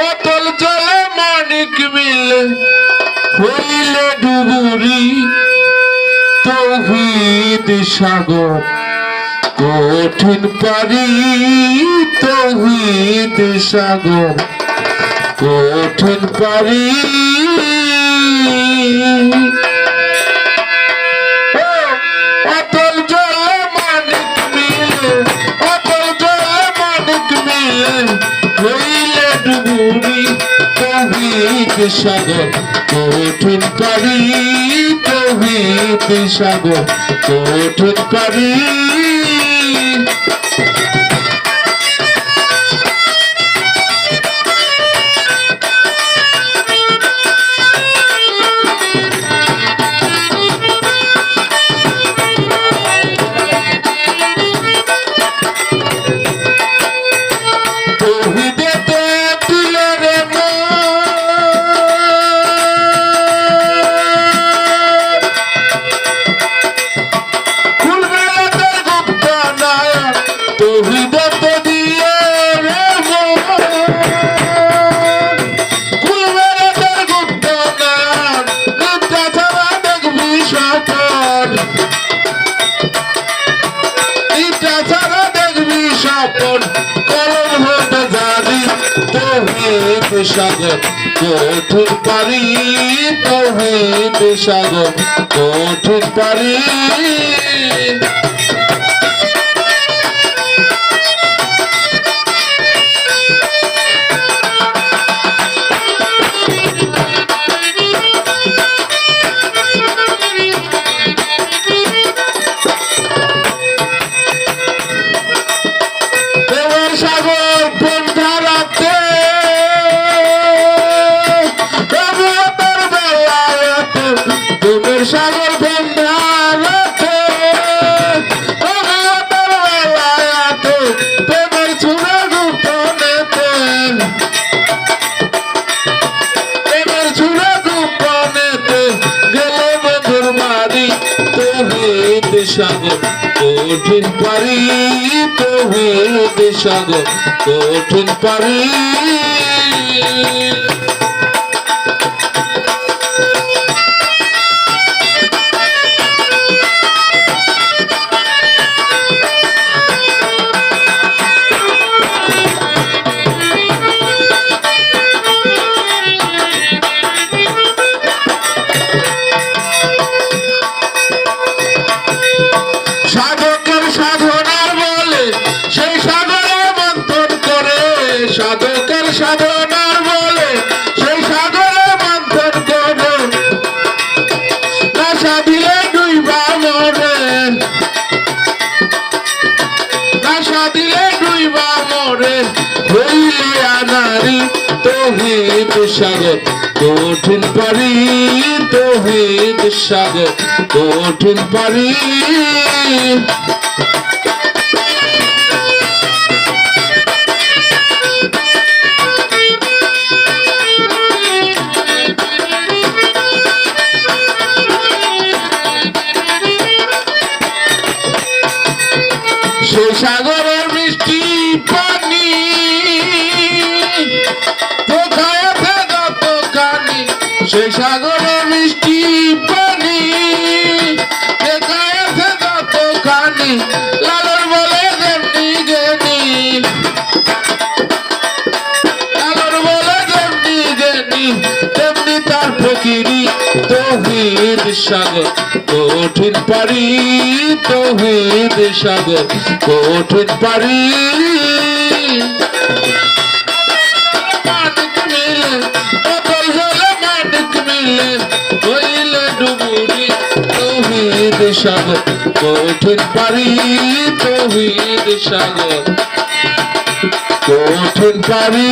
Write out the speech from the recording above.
অতল জলে মানিক মিলে হইলে ডুবুরি তৌহিদ সাগর কঠিন পারি তৌহিদ সাগর কঠিন পারি তৌহিদ সাগর কঠিন পারি তৌহিদ সাগর কঠিন পারি নিদ্রা ছাড়া দেখবি স্বপন। কলম হতে জানি তৌহিদ সাগর কঠিন পারি তৌহিদ সাগর কঠিন পারি সাগর বেলায়াতে প্রেমের ছুড়ে গোপনেতে প্রেমের ছুড়ে গোপনেতে গেলে মধুর মারি তৌহিদ সাগর কঠিন পারি তৌহিদ সাগর কঠিন পারি সাধকের সাধনার বলে সেই সাগরে মন্থন করে না সাধিলে ডুইবা মরে না সাধিলে ডুইবা মরে হইলে আনারি তৌহিদ সাগর, কঠিন পারি তৌহিদ সাগর, কঠিন পারি সে সাগরের মিষ্টি পানি কানি লালন বলে যেমনি গেনি লালন বলে যেমনি গেনি তেমনি তার ফকিরি তৌহিদ সাগর, কঠিন পারি তৌহিদ সাগর, কঠিন পারি। সাগর কঠিন পারি তৌহিদ সাগর। কঠিন পারি